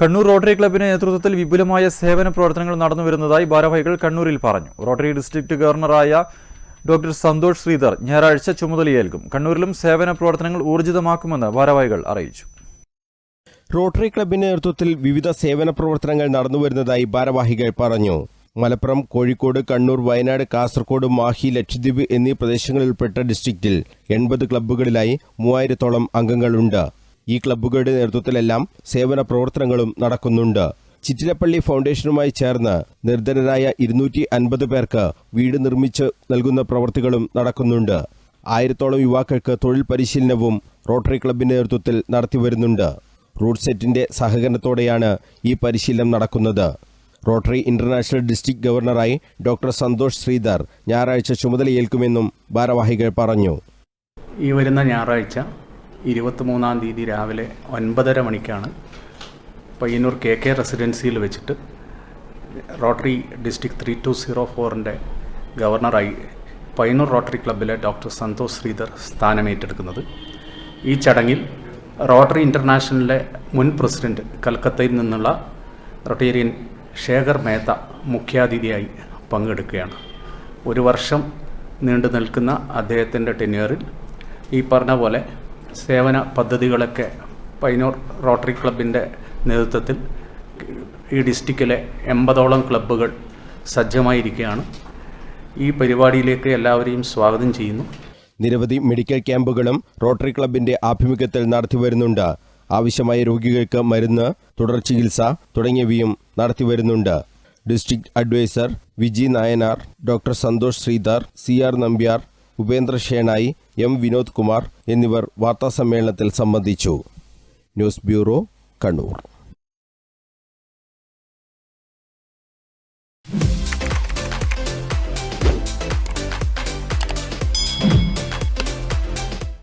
Kannur rotary ക്ലബിന്റെ നേതൃത്വത്തിൽ വിപുലമായ സേവന പ്രവർത്തനങ്ങൾ നടന്നു വരുന്നതായി ഭാരവാഹികൾ കണ്ണൂരിൽ പറഞ്ഞു. റോട്ടറി ഡിസ്ട്രിക്ട് ഗവർണറായ ഡോക്ടർ സന്തോഷ് ശ്രീധർ ഞായറാഴ്ച ചുമതലയേൽക്കും. കണ്ണൂരിലും സേവന പ്രവർത്തനങ്ങൾ ഊർജിതമാക്കുമെന്ന് ഭാരവാഹികൾ അറിയിച്ചു. റോട്ടറി ക്ലബിന്റെ നേതൃത്വത്തിൽ വിവിധ സേവന പ്രവർത്തനങ്ങൾ നടന്നു വരുന്നതായി ഭാരവാഹികൾ പറഞ്ഞു. മലപ്പുറം കോഴിക്കോട് കണ്ണൂർ വയനാട് കാസർഗോഡ് മാഹി ലക്ഷദ്വീപ് എന്നീ പ്രദേശങ്ങളിൽപ്പെട്ട ഡിസ്ട്രിക്റ്റിൽ എൺപത് ക്ലബ്ബുകളിലായി മൂവായിരത്തോളം അംഗങ്ങളുണ്ട്. ഈ ക്ലബ്ബുകളുടെ നേതൃത്വത്തിലെല്ലാം സേവന പ്രവർത്തനങ്ങളും നടക്കുന്നുണ്ട്. ചിറ്റിലപ്പള്ളി ഫൗണ്ടേഷനുമായി ചേർന്ന് നിർധനരായ ഇരുന്നൂറ്റി അൻപത് പേർക്ക് വീട് നിർമ്മിച്ച് നൽകുന്ന പ്രവൃത്തികളും നടക്കുന്നുണ്ട്. ആയിരത്തോളം യുവാക്കൾക്ക് തൊഴിൽ പരിശീലനവും റോട്ടറി ക്ലബിന്റെ നേതൃത്വത്തിൽ നടത്തിവരുന്നുണ്ട് റൂട്ട് സെറ്റിന്റെ സഹകരണത്തോടെയാണ് ഈ പരിശീലനം നടക്കുന്നത്. റോട്ടറി ഇന്റർനാഷണൽ ഡിസ്ട്രിക്ട് ഗവർണറായി ഡോക്ടർ സന്തോഷ് ശ്രീധർ ഞായറാഴ്ച ചുമതലയേൽക്കുമെന്നും ഭാരവാഹികൾ പറഞ്ഞു. ഈ വരുന്ന ഞായറാഴ്ച ഇരുപത്തിമൂന്നാം തീയതി രാവിലെ ഒൻപതര മണിക്കാണ് പയ്യന്നൂർ കെ കെ റെസിഡൻസിയിൽ വെച്ചിട്ട് Rotary district three two zero ഫോറിന്റെ ഗവർണറായി പയ്യന്നൂർ റോട്ടറി ക്ലബ്ബിലെ ഡോക്ടർ സന്തോഷ് ശ്രീധർ സ്ഥാനമേറ്റെടുക്കുന്നത്. ഈ ചടങ്ങിൽ റോട്ടറി ഇന്റർനാഷണലിലെ മുൻ പ്രസിഡന്റ് കൽക്കത്തയിൽ നിന്നുള്ള റൊട്ടേറിയൻ ശേഖർ മേത്ത മുഖ്യാതിഥിയായി പങ്കെടുക്കുകയാണ്. ഒരു വർഷം നീണ്ടു നിൽക്കുന്ന അദ്ദേഹത്തിന്റെ ടെന്യൂറിൽ ഈ പറഞ്ഞ പോലെ സേവന പദ്ധതികളൊക്കെ പൈനൂർ റോട്ടറി ക്ലബിന്റെ നേതൃത്വത്തിൽ ഈ ഡിസ്ട്രിക്റ്റിലെ എൺപതോളം ക്ലബ്ബുകൾ സജ്ജമായിരിക്കുകയാണ്. ഈ പരിപാടിയിലേക്ക് എല്ലാവരെയും സ്വാഗതം ചെയ്യുന്നു. നിരവധി മെഡിക്കൽ ക്യാമ്പുകളും റോട്ടറി ക്ലബിന്റെ ആഭിമുഖ്യത്തിൽ നടത്തിവരുന്നുണ്ട്. ആവശ്യമായ രോഗികൾക്ക് മരുന്ന് തുടർ ചികിത്സ തുടങ്ങിയവയും നടത്തിവരുന്നുണ്ട്. District adviser Viji Nayanar doctor Santosh Sridhar C R Nambiar Upendra Shenoy M Vinod Kumar എന്നിവർ വാർത്താസമ്മേളനത്തിൽ സംബന്ധിച്ചു. News bureau Kannur.